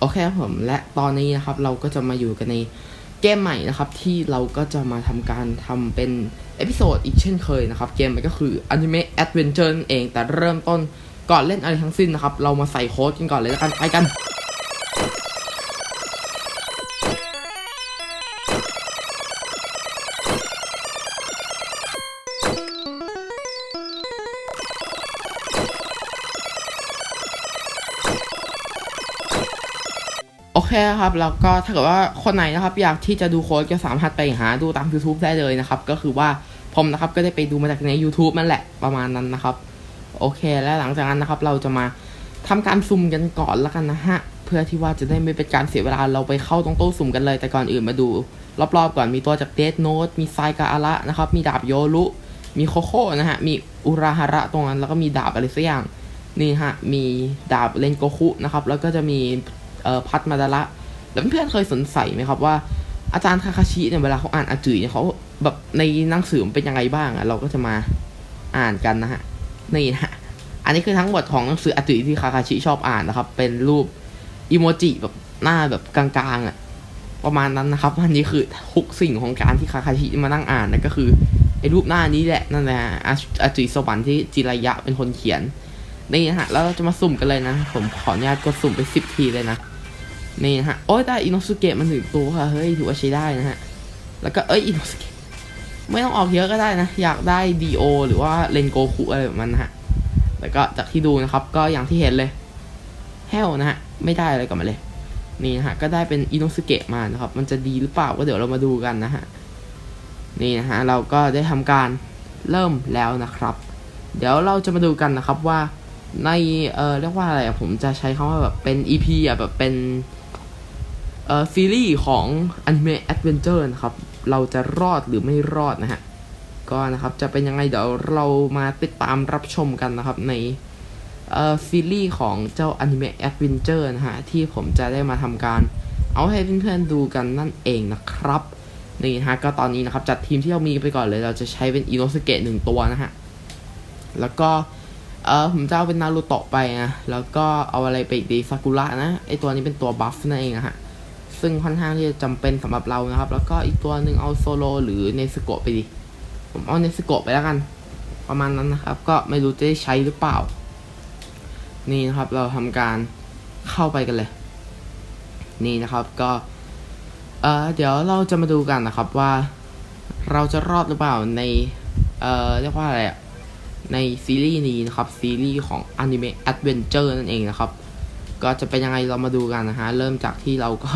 โอเคครับผมและตอนนี้นะครับเราก็จะมาอยู่กันในเกมใหม่นะครับ ที่เราก็จะมาทำการทำเป็นเอพิโซดอีกเช่นเคยนะครับ เกมมันก็คือ Anime Adventure นั่นเองแต่เริ่มต้นก่อนเล่นอะไรทั้งสิ้นนะครับ เรามาใส่โค้ดกันก่อนเลยแล้วกันไปกัน เคครับ แล้วก็ถ้าเกิดว่าคนไหนนะครับ อยากที่จะดูโค้ดก็สามารถไปหาดูตาม YouTube ได้เลยนะครับ ก็คือว่าผมนะครับก็ได้ไปดูมาจากใน YouTube นั่นแหละประมาณนั้นนะครับ โอเค แล้วหลังจากนั้นนะครับ เราจะมาทำการซุ่มกันก่อนแล้วกันนะฮะ เพื่อที่ว่าจะได้ไม่เป็นการเสียเวลาเราไปเข้าตรงโต๊ะสุ่มกันเลย แต่ก่อนอื่นมาดู รอบๆ ก่อนมีตัวจากเด n โน e มีไซกาอาระนะครับ มีดาบโยรุมีโคโค่นะฮะ มีอุราฮาระตรงนั้น แล้วก็มีดาบอะไรสักอย่าง นี่ฮะ มีดาบเลนโกคุนะครับ แล้วก็จะมี เอ่อพัดมาดาระแล้วเพื่อนๆเคยสงสัยไหมครับว่าอาจารย์คาคาชิเนี่ยเวลาเขาอ่านอาจืยเนี่ยเขาแบบในหนังสือมันเป็นยังไงบ้างอะเราก็จะมาอ่านกันนะฮะนี่นะ อันนี้คือทั้งหมดของหนังสืออาจืยที่คาคาชิชอบอ่านนะครับ เป็นรูปอิโมจิแบบหน้าแบบกลางๆอะประมาณนั้นนะครับอันนี้คือทุกสิ่งของการที่คาคาชิมานั่งอ่านนะก็คือไอ้รูปหน้านี้แหละนั่นแหละอาจืยสวรรค์ที่จิรายะเป็นคนเขียนนี่นะฮะแล้วเราจะมาสุ่มกันเลยนะ ผมขออนุญาตกดสุ่มไปสิบทีเลยนะ นี่นะฮะ โอ้ยได้อินโนสุเกะมันหนึ่งตัวค่ะ เฮ้ย ถือว่าใช้ได้นะฮะ แล้วก็เอ้ยอินโนสุเกะไม่ต้องออกเยอะก็ได้นะ อยากได้ดีโอหรือว่าเลนโกคุอะไรแบบนั้นนะฮะ แล้วก็จากที่ดูนะครับ ก็อย่างที่เห็นเลยแฮวนะฮะ ไม่ได้อะไรกลับมาเลย นี่นะฮะ ก็ได้เป็นอินโนสุเกะมานะครับ มันจะดีหรือเปล่าก็เดี๋ยวเรามาดูกันนะฮะ นี่นะฮะ เราก็ได้ทำการเริ่มแล้วนะครับ เดี๋ยวเราจะมาดูกันนะครับว่าใน เออเรียกว่าอะไรอะผมจะใช้คำว่าแบบเป็น EP อะแบบเป็น เอ่อซีรีส์ของ Anime Adventure นะครับ เราจะรอดหรือไม่รอดนะฮะ ก็นะครับจะเป็นยังไงเดี๋ยวเรามาติดตามรับชมกันนะครับในเอ่อซีรีส์ของเจ้า Anime Adventure นะฮะ ที่ผมจะได้มาทำการเอาให้เพื่อนๆดูกันนั่นเองนะครับนี่ฮะก็ตอนนี้นะครับจัดทีมที่เรามีไปก่อนเลยเราจะใช้เป็นอิโนสเกะหนึ่งตัวนะฮะ แล้วก็เออผมจะเอาเป็นนารูโตะไปนะแล้วก็เอาอะไรไปอีกดีซากุระนะไอตัวนี้เป็นตัวบัฟนั่นเองนะฮะ ซึ่งค่อนข้างที่จะจำเป็นสำหรับเรานะครับ แล้วก็อีกตัวหนึ่งเอาโซโลหรือเนสโกะไปดิผมเอาเนสโกะไปแล้วกัน ประมาณนั้นนะครับ ก็ไม่รู้จะได้ใช้หรือเปล่า นี่นะครับเราทำการเข้าไปกันเลย นี่นะครับก็เออเดี๋ยวเราจะมาดูกันนะครับว่า เราจะรอดหรือเปล่าในเออเรียกว่าอะไรอะในซีรีส์นี้นะครับ ซีรีส์ของ Anime Adventure นั่นเองนะครับ ก็จะเป็นยังไงเรามาดูกันนะฮะ เริ่มจากที่เราก็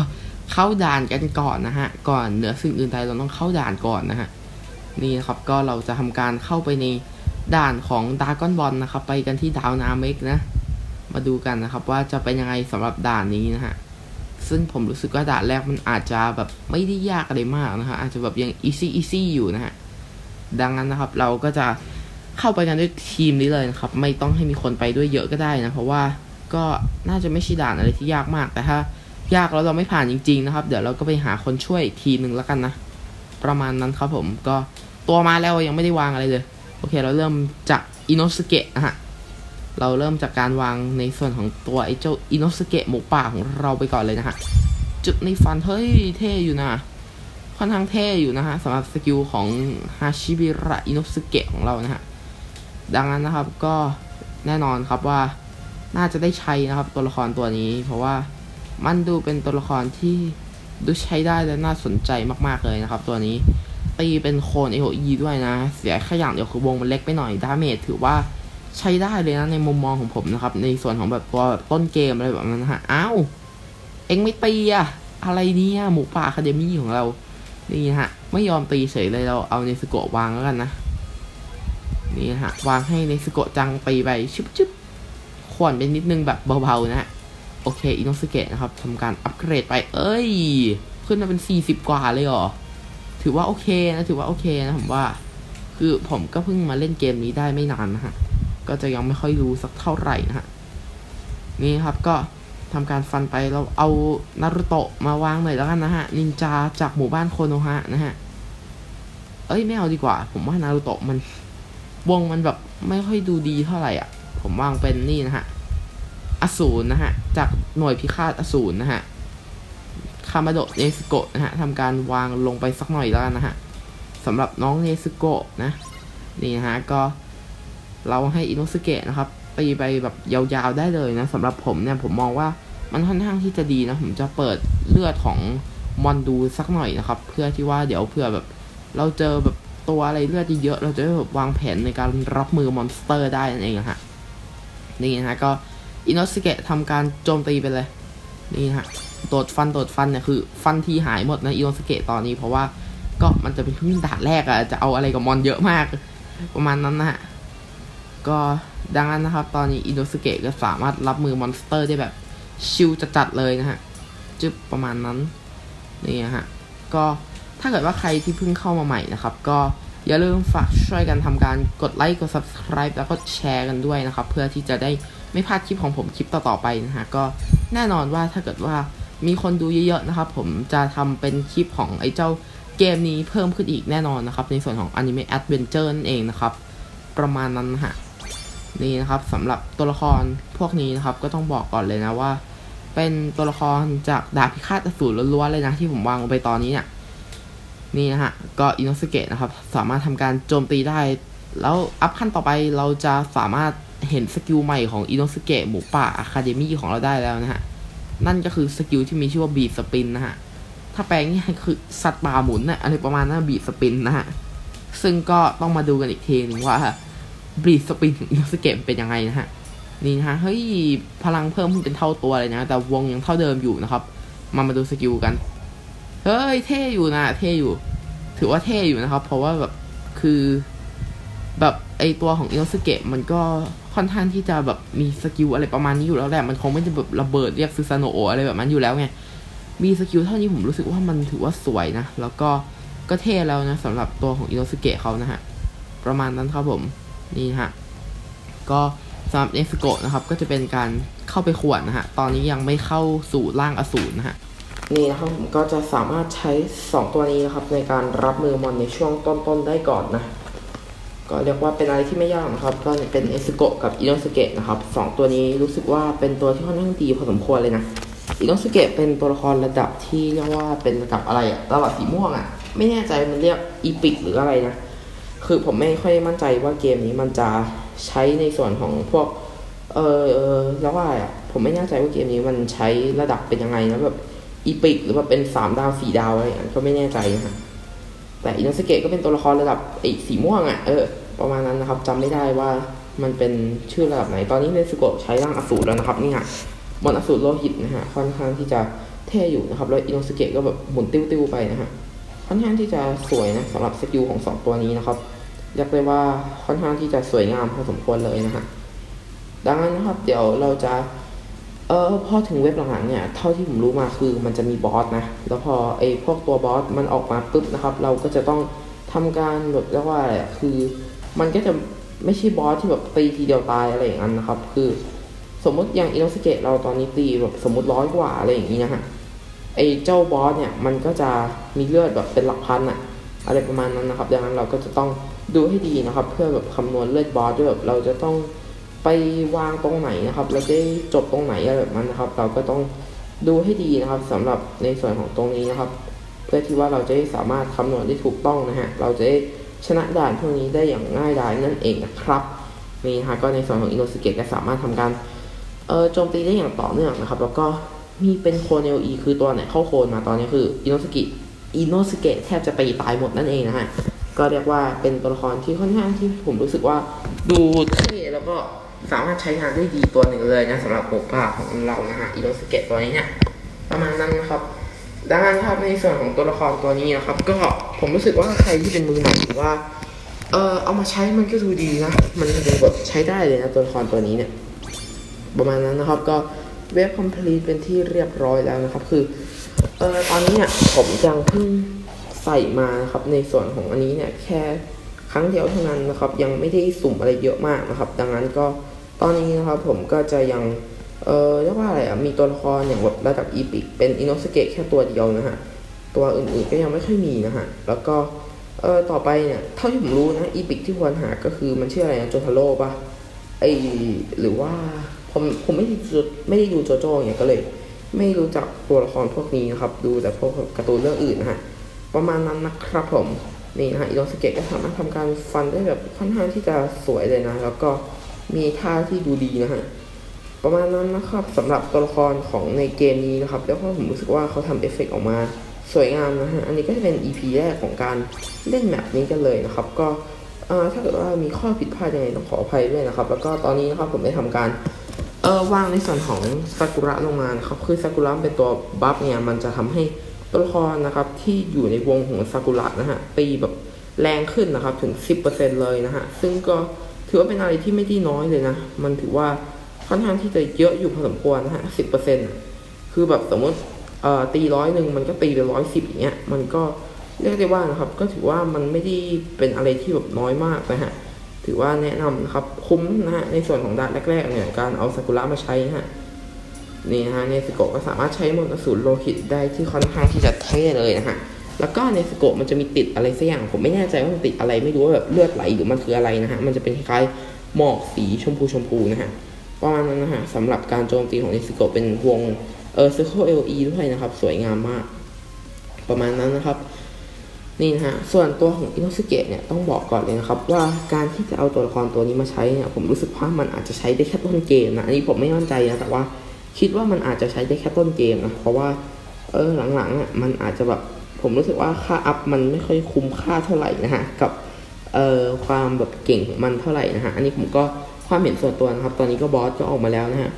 เข้าด่านกันก่อนนะฮะ ก่อนเหนือสิ่งอื่นใดเราต้องเข้าด่านก่อนนะฮะ นี่นะครับก็เราจะทำการเข้าไปในด่านของดากอนบอลนะครับ ไปกันที่ดาวนาเมกนะ มาดูกันนะครับว่าจะเป็นยังไงสำหรับด่านนี้นะฮะ ซึ่งผมรู้สึกว่าด่านแรกมันอาจจะแบบไม่ได้ยากอะไรมากนะฮะ อาจจะแบบยัง easy easy อยู่นะฮะ ดังนั้นนะครับเราก็จะเข้าไปกันด้วยทีมนี้เลยนะครับ ไม่ต้องให้มีคนไปด้วยเยอะก็ได้นะ เพราะว่าก็น่าจะไม่ใช่ด่านอะไรที่ยากมากแต่ถ้า ยากแล้วเราไม่ผ่านจริง ๆ นะครับ เดี๋ยวเราก็ไปหาคนช่วยอีกทีหนึ่งแล้วกันนะ ประมาณนั้นครับผมก็ตัวมาแล้วยังไม่ได้วางอะไรเลย โอเค เราเริ่มจากอินโนสเกะนะฮะเราเริ่มจากการวางในส่วนของตัวไอ้เจ้าอินโนสเกะหมูป่าของเราไปก่อนเลยนะฮะจุดในฟันเฮ้ยเท่อยู่นะค่อนข้างเท่อยู่นะฮะสำหรับสกิลของฮาชิบิระอินโนสเกะของเรานะฮะดังนั้นนะครับก็แน่นอนครับว่าน่าจะได้ใช้นะครับตัวละครตัวนี้ เพราะว่า มันดูเป็นตัวละครที่ดูใช้ได้และน่าสนใจมากๆเลยนะครับ ตัวนี้ตีเป็นโคน AOE ด้วยนะ เสียแค่อย่างเดียวคือวงมันเล็กไปหน่อยดาเมจถือว่าใช้ได้เลยนะในมุมมองของผมนะครับ ในส่วนของแบบตัวแบบต้นเกมอะไรแบบนั้นฮะอ้าวเอ็งไม่ตีอะอะไรเนี่ยหมูป่าคาเดมี่ของเรานี่ฮะ ไม่ยอมตีเฉยเลยเราเอาเนสโกะวางแล้วกันนะ นี่ฮะ วางให้ในสโกะจังตีไปชึบชึบขวนไปนิดนึงแบบเบาๆนะฮะ โอเคอินโนสเกะนะครับทำการอัปเกรดไป เอ้ย ขึ้นมาเป็น 40 กว่าเลยเหรอ ถือว่าโอเคนะ ถือว่าโอเคนะผมว่า คือผมก็เพิ่งมาเล่นเกมนี้ได้ไม่นานนะฮะ ก็จะยังไม่ค่อยรู้สักเท่าไหร่นะฮะ นี่ครับก็ทำการฟันไปเราเอานารุโตะมาวางหน่อยแล้วกันนะฮะ นินจาจากหมู่บ้านโคโนฮะนะฮะ เอ้ยไม่เอาดีกว่า ผมว่านารุโตะมันวงมันแบบไม่ค่อยดูดีเท่าไหร่อะ ผมวางเป็นนี่นะฮะ อสูรนะฮะ จากหน่วยพิฆาตอสูรนะฮะ คามาโดเนสโกะนะฮะทำการวางลงไปสักหน่อยแล้วนะฮะสำหรับน้องเนสโกะนะ นี่นะฮะ ก็เราให้อินโนสเกะนะครับตีไปแบบยาวๆได้เลยนะสำหรับผมเนี่ยผมมองว่ามันค่อนข้างที่จะดีนะ ผมจะเปิดเลือดของมอนดูสักหน่อยนะครับ เพื่อที่ว่าเดี๋ยวเพื่อแบบ เราเจอแบบตัวอะไรเลือดเยอะ เราจะได้แบบวางแผนในการรับมือมอนสเตอร์ได้นั่นเองะฮะนี่นะฮะก็ อินโนสเกะทำการโจมตีไปเลย นี่ฮะโดดฟันโดดฟันเนี่ยคือ ฟันที่หายหมดนะอินโนสเกะตอนนี้เพราะว่าก็มันจะเป็นเพิ่งด่านแรกอะจะเอาอะไรกับมอนเยอะมาก ประมาณนั้นนะฮะก็ดังนั้นนะครับตอนนี้อินโดสเกะก็สามารถรับมือมอนสเตอร์ได้แบบชิลจัดๆเลยนะฮะจึบประมาณนั้นนี่ฮะก็ถ้าเกิดว่าใครที่เพิ่งเข้ามาใหม่นะครับ ก็อย่าลืมฝากช่วยกันทำการกดไลค์กด subscribe แล้วก็แชร์กันด้วยนะครับ เพื่อที่จะได้ ไม่พลาดคลิปของผมคลิปต่อๆไปนะฮะก็แน่นอนว่าถ้าเกิดว่ามีคนดูเยอะๆนะครับผมจะทำเป็นคลิปของไอ้เจ้าเกมนี้เพิ่มขึ้นอีกแน่นอนนะครับ ในส่วนของ Anime Adventure นั่นเองนะครับ ประมาณนั้นนะฮะนี่นะครับสำหรับตัวละครพวกนี้นะครับ ก็ต้องบอกก่อนเลยนะว่า เป็นตัวละครจากดาบพิฆาตอสูรล้วนๆเลยนะ ที่ผมวางลงไปตอนนี้เนี่ยนี่นะฮะก็อินโนสเกะนะครับ สามารถทำการโจมตีได้ แล้วอัพขั้นต่อไปเราจะสามารถ เห็นสกิลใหม่ของอินโนสเกะหมูป่าอะคาเดมี่ของเราได้แล้วนะฮะ นั่นก็คือสกิลที่มีชื่อว่าบีสปินนะฮะ ถ้าแปลงง่คือสัตว์ป่าหมุนนะอะไรประมาณนั้นบีสปินนะฮะ ซึ่งก็ต้องมาดูกันอีกทีหนึ่งว่าบีสปินของอินโนสเกะเป็นยังไงนะฮะ นี่นะฮะ เฮ้ย พลังเพิ่มขึ้นเป็นเท่าตัวเลยนะ แต่วงยังเท่าเดิมอยู่นะครับ มามาดูสกิลกัน เฮ้ย เท่อยู่นะ เท่อยู่ ถือว่าเท่อยู่นะครับ เพราะว่าแบบคือแบบไอตัวของอินโนสเกะมันก็ ค่อนข้างที่จะแบบมีสกิลอะไรประมาณนี้อยู่แล้วแหละ มันคงไม่จะแบบระเบิดเรียกซูซานโนโอะอะไรแบบนั้นอยู่แล้วไง มีสกิลเท่านี้ผมรู้สึกว่ามันถือว่าสวยนะ แล้วก็ก็เท่แล้วนะสำหรับตัวของอิโนสเกะเขานะฮะ ประมาณนั้นครับผม นี่ฮะ ก็สำหรับเนสโกะนะครับ ก็จะเป็นการเข้าไปขวนนะฮะ ตอนนี้ยังไม่เข้าสู่ร่างอสูรนะฮะนี่นะครับผมก็จะสามารถใช้ 2 ตัวนี้นะครับในการรับมือมอนในช่วงต้นๆได้ก่อนนะ ก็เรียกว่าเป็นอะไรที่ไม่ยากนะครับ ก็เป็นเอสโกะกับอิโนสเกะนะครับสองตัวนี้รู้สึกว่าเป็นตัวที่ค่อนข้างดีพอสมควรเลยนะอิโนสเกะเป็นตัวละครระดับที่เรียกว่าเป็นระดับอะไรอะระดับสีม่วงอะไม่แน่ใจมันเรียกอีพิกหรืออะไรนะ คือผมไม่ค่อยมั่นใจว่าเกมนี้มันจะใช้ในส่วนของพวก เออแล้วว่าอะผมไม่แน่ใจว่าเกมนี้มันใช้ระดับเป็นยังไงนะแบบอีพิกหรือว่าเป็นสามดาวสี่ดาวอะไรอย่างนั้นก็ไม่แน่ใจนะฮะ แต่อินโนสเกะก็เป็นตัวละครระดับไอ้สีม่วงอะเออประมาณนั้นนะครับจำไม่ได้ว่ามันเป็นชื่อระดับไหน ตอนนี้เนสโกะใช้ร่างอสูรแล้วนะครับนี่ฮะมอนอสูรโลหิตนะฮะค่อนข้างที่จะเท่อยู่นะครับ แล้วอินโนสเกะก็แบบหมุนติ้วๆไปนะฮะค่อนข้างที่จะสวยนะสำหรับสกิลของสองตัวนี้นะครับเรียกได้ว่าค่อนข้างที่จะสวยงามพอสมควรเลยนะฮะดังนั้นนะครับ เดี๋ยวเราจะ เออพอถึงเว็บหลังๆเนี่ยเท่าที่ผมรู้มาคือมันจะมีบอสนะ แล้วพอไอ้พวกตัวบอสมันออกมาปุ๊บนะครับ เราก็จะต้องทำการแบบเรียกว่าอะไรคือมันก็จะไม่ใช่บอสที่แบบตีทีเดียวตายอะไรอย่างนั้นนะครับ คือสมมติอย่างอินโนสเกะเราตอนนี้ตีแบบสมมติร้อยกว่าอะไรอย่างนี้นะฮะไอ้เจ้าบอสเนี่ยมันก็จะมีเลือดแบบเป็นหลักพันอะอะไรประมาณนั้นนะครับ ดังนั้นเราก็จะต้องดูให้ดีนะครับ เพื่อแบบคำนวณเลือดบอสด้วยแบบเราจะต้อง ไปวางตรงไหนนะครับแล้วจะจบตรงไหนอะไรแบบนั้นนะครับ เราก็ต้องดูให้ดีนะครับสำหรับในส่วนของตรงนี้นะครับ เพื่อที่ว่าเราจะได้สามารถคำนวณได้ถูกต้องนะฮะ เราจะได้ชนะด่านพวกนี้ได้อย่างง่ายดายนั่นเองนะครับนี่นะฮะก็ในส่วนของอินโนสเกตก็สามารถทำการเออโจมตีได้อย่างต่อเนื่องนะครับ แล้วก็มีเป็นโคนเอลีคือตัวไหนเข้าโคนมาตอนนี้คืออินโนสกิอินโนสเกตแทบจะตีตายหมดนั่นเองนะฮะก็เรียกว่าเป็นตัวละครที่ค่อนข้างที่ผมรู้สึกว่าดูเท่แล้วก็ สามารถใช้งานได้ดีตัวหนึ่งเลยนะสำหรับหมูป่าของเรานะฮะอิโนสเกตตัวนี้เนี่ยประมาณนั้นนะครับดังนั้นครับในส่วนของตัวละครตัวนี้นะครับ ก็ผมรู้สึกว่าใครที่เป็นมือใหม่หรือว่าเออเอามาใช้มันก็ดูดีนะ มันดูแบบใช้ได้เลยนะตัวละครตัวนี้เนี่ย ประมาณนั้นนะครับก็เว็บคอมพลีทเป็นที่เรียบร้อยแล้วนะครับ คือเออตอนนี้เนี่ยผมยังเพิ่งใส่มานะครับ ในส่วนของอันนี้เนี่ยแค่ครั้งเดียวเท่านั้นนะครับ ยังไม่ได้สุ่มอะไรเยอะมากนะครับ ดังนั้นก็ ตอนนี้นะครับผมก็จะยังเออเรียกว่าอะไรอะมีตัวละครอย่างแบบระดับอีพิกเป็นอินโนสเกะแค่ตัวเดียวนะฮะตัวอื่นๆก็ยังไม่ค่อยมีนะฮะแล้วก็เออต่อไปเนี่ยเท่าที่ผมรู้นะอีพิกที่ควรหาก็คือมันชื่ออะไรนะโจทาโร่ปะไอหรือว่าผมผมไม่ได้ดูไม่ได้ดูโจโจ้เนี่ยก็เลย ไม่รู้จักตัวละครพวกนี้นะครับ ดูแต่พวกการ์ตูนเรื่องอื่นนะฮะประมาณนั้นนะครับผมนี่นะฮะอิโนสเกะก็สามารถทำการฟันได้แบบค่อนข้างที่จะสวยเลยนะ แล้วก็ มีท่าที่ดูดีนะฮะประมาณนั้นนะครับสำหรับตัวละครของในเกมนี้นะครับ แล้วก็ผมรู้สึกว่าเขาทำเอฟเฟกต์ออกมาสวยงามนะฮะ อันนี้ก็จะเป็น EP แรกของการเล่นแมปนี้กันเลยนะครับ ก็ถ้าเกิดว่ามีข้อผิดพลาดยังไงต้องขออภัยด้วยนะครับ แล้วก็ตอนนี้นะครับผมได้ทำการเออวางในส่วนของซากุระลงมานะครับ คือซากุระเป็นตัวบัฟเนี่ยมันจะทำให้ตัวละครนะครับที่อยู่ในวงของซากุระนะฮะตีแบบแรงขึ้นนะครับถึง 10%เลยนะฮะ ซึ่งก็ ถือว่าเป็นอะไรที่ไม่ได้น้อยเลยนะ มันถือว่าค่อนข้างที่จะเยอะอยู่พอสมควรนะฮะ10%คือแบบสมมติตีร้อยหนึ่งมันก็ตีไปร้อยสิบอย่างเงี้ย มันก็เรียกได้ว่านะครับ ก็ถือว่ามันไม่ได้เป็นอะไรที่แบบน้อยมากนะฮะ ถือว่าแนะนำนะครับ คุ้มนะฮะ ในส่วนของด่านแรกๆเนี่ย การเอาซากุระมาใช้ฮะ นี่นะฮะ เนสโกก็สามารถใช้มนต์อสูรโลหิตได้ที่ค่อนข้างที่จะเท่เลยนะฮะ แล้วก็เนสโกมันจะมีติดอะไรสักอย่าง ผมไม่แน่ใจว่ามันติดอะไรไม่รู้ว่าแบบเลือดไหลหรือมันคืออะไรนะฮะ มันจะเป็นคล้ายๆหมอกสีชมพูชมพูนะฮะ ประมาณนั้นนะฮะสำหรับการโจมตีของเนสโกเป็นวงเออ Circle LE ด้วยนะครับ สวยงามมาก ประมาณนั้นนะครับ นี่นะฮะ ส่วนตัวของอินโนสเกะเนี่ยต้องบอกก่อนเลยนะครับ ว่าการที่จะเอาตัวละครตัวนี้มาใช้เนี่ยผมรู้สึกว่ามันอาจจะใช้ได้แค่ต้นเกมนะ อันนี้ผมไม่มั่นใจนะแต่ว่าคิดว่ามันอาจจะใช้ได้แค่ต้นเกมนะเพราะว่าเออหลังๆอะมันอาจจะแบบ ผมรู้สึกว่าค่าอัพมันไม่ค่อยคุ้มค่าเท่าไหร่นะฮะกับเอ่อความแบบเก่งของมันเท่าไหร่นะฮะอันนี้ผมก็ความเห็นส่วนตัวนะครับ ตอนนี้ก็บอสก็ออกมาแล้วนะฮะ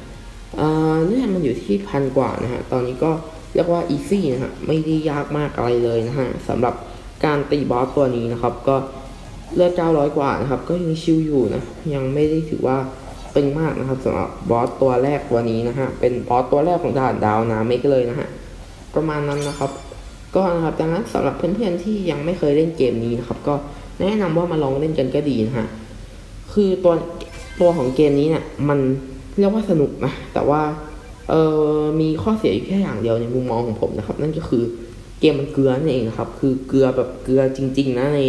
เอ่อเลือดมันอยู่ที่พันกว่านะฮะตอนนี้ก็เรียกว่าอีซี่นะฮะไม่ได้ยากมากอะไรเลยนะฮะสำหรับการตีบอสตัวนี้นะครับ ก็เลือด900กว่านะครับ ก็ยังชิวอยู่นะยังไม่ได้ถือว่าตึงมากนะครับสำหรับบอสตัวแรกตัวนี้นะฮะเป็นบอสตัวแรกของด่านดาวนาเมกเลยนะฮะประมาณนั้นนะครับ ก็นะครับดังนั้นสำหรับเพื่อนๆที่ยังไม่เคยเล่นเกมนี้นะครับ ก็แนะนำว่ามาลองเล่นกันก็ดีนะฮะคือตัวตัวของเกมนี้เนี่ยมันเรียกว่าสนุกนะแต่ว่าเออมีข้อเสียอยู่แค่อย่างเดียวในมุมมองของผมนะครับ นั่นก็คือเกมมันเกลือนั่นเองนะครับ คือเกลือแบบเกลือจริง ๆ นะใน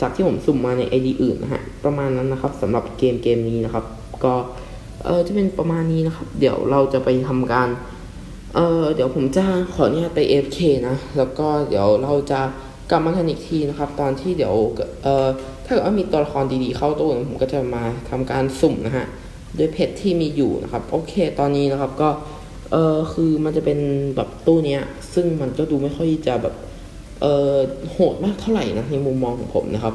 จากที่ผมสุ่มมาใน ID อื่นนะฮะประมาณนั้นนะครับสำหรับเกมเกมนี้นะครับ ก็เออจะเป็นประมาณนี้นะครับ เดี๋ยวเราจะไปทำการ เออเดี๋ยวผมจะขออนุญาตไป AFK นะ แล้วก็เดี๋ยวเราจะกลับมาทันอีกทีนะครับ ตอนที่เดี๋ยวเออถ้าเกิดว่ามีตัวละครดีๆเข้าตู้ผมก็จะมาทำการสุ่มนะฮะด้วยเพจที่มีอยู่นะครับ โอเคตอนนี้นะครับก็เออคือมันจะเป็นแบบตู้เนี้ย ซึ่งมันก็ดูไม่ค่อยจะแบบเออโหดมากเท่าไหร่นะในมุมมองของผมนะครับ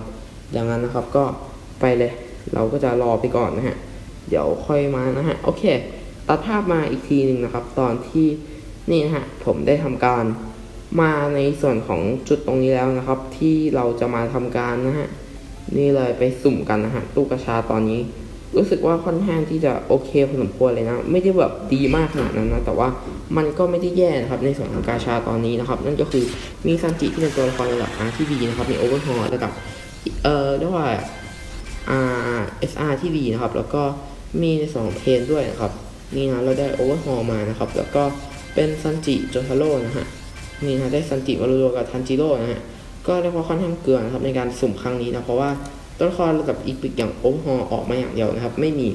ดังนั้นนะครับก็ไปเลยเราก็จะรอไปก่อนนะฮะ เดี๋ยวค่อยมานะฮะ โอเค ตัดภาพมาอีกทีหนึ่งนะครับ ตอนที่ นี่นะฮะผมได้ทำการมาในส่วนของจุดตรงนี้แล้วนะครับ ที่เราจะมาทำการนะฮะนี่เลยไปสุ่มกันนะฮะตู้กระชาตอนนี้ รู้สึกว่าค่อนข้างที่จะโอเคพอสมควรเลยนะ ไม่ได้แบบดีมากขนาดนั้นนะ แต่ว่ามันก็ไม่ได้แย่นะครับในส่วนของกาชาตอนนี้นะครับ นั่นก็คือมีซันจิที่เป็นตัวละครระดับอาร์ที่ดีนะครับมีโอเวอร์ฮอลระดับเอ่อเรียกว่า R SR ที่ดีนะครับ แล้วก็มีในส่วนของเพนด้วยนะครับนี่นะเราได้โอเวอร์ฮอลมานะครับ แล้วก็ เป็นซันจิโจทาโร่นะฮะนี่นะได้ซันจิมารวมกับทันจิโร่นะฮะก็เรียกว่าค่อนข้างเกลือนะครับในการสุ่มครั้งนี้นะเพราะว่าตัวละครระดับอีพิกอย่างโอเวอร์ฮอออกมาอย่างเดียวนะครับ ไม่มี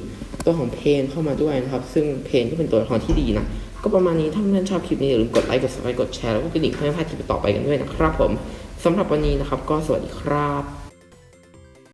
ตัวของเพนเข้ามาด้วยนะครับ ซึ่งเพนก็เป็นตัวละครที่ดีนะก็ประมาณนี้ถ้าเพื่อนชอบคลิปนี้อย่าลืมกดไลค์กด subscribe กดแชร์แล้วก็กระดิ่งเพื่อไม่พลาดคลิปต่อไปกันด้วยนะครับผมสำหรับวันนี้นะครับ ก็สวัสดีครับ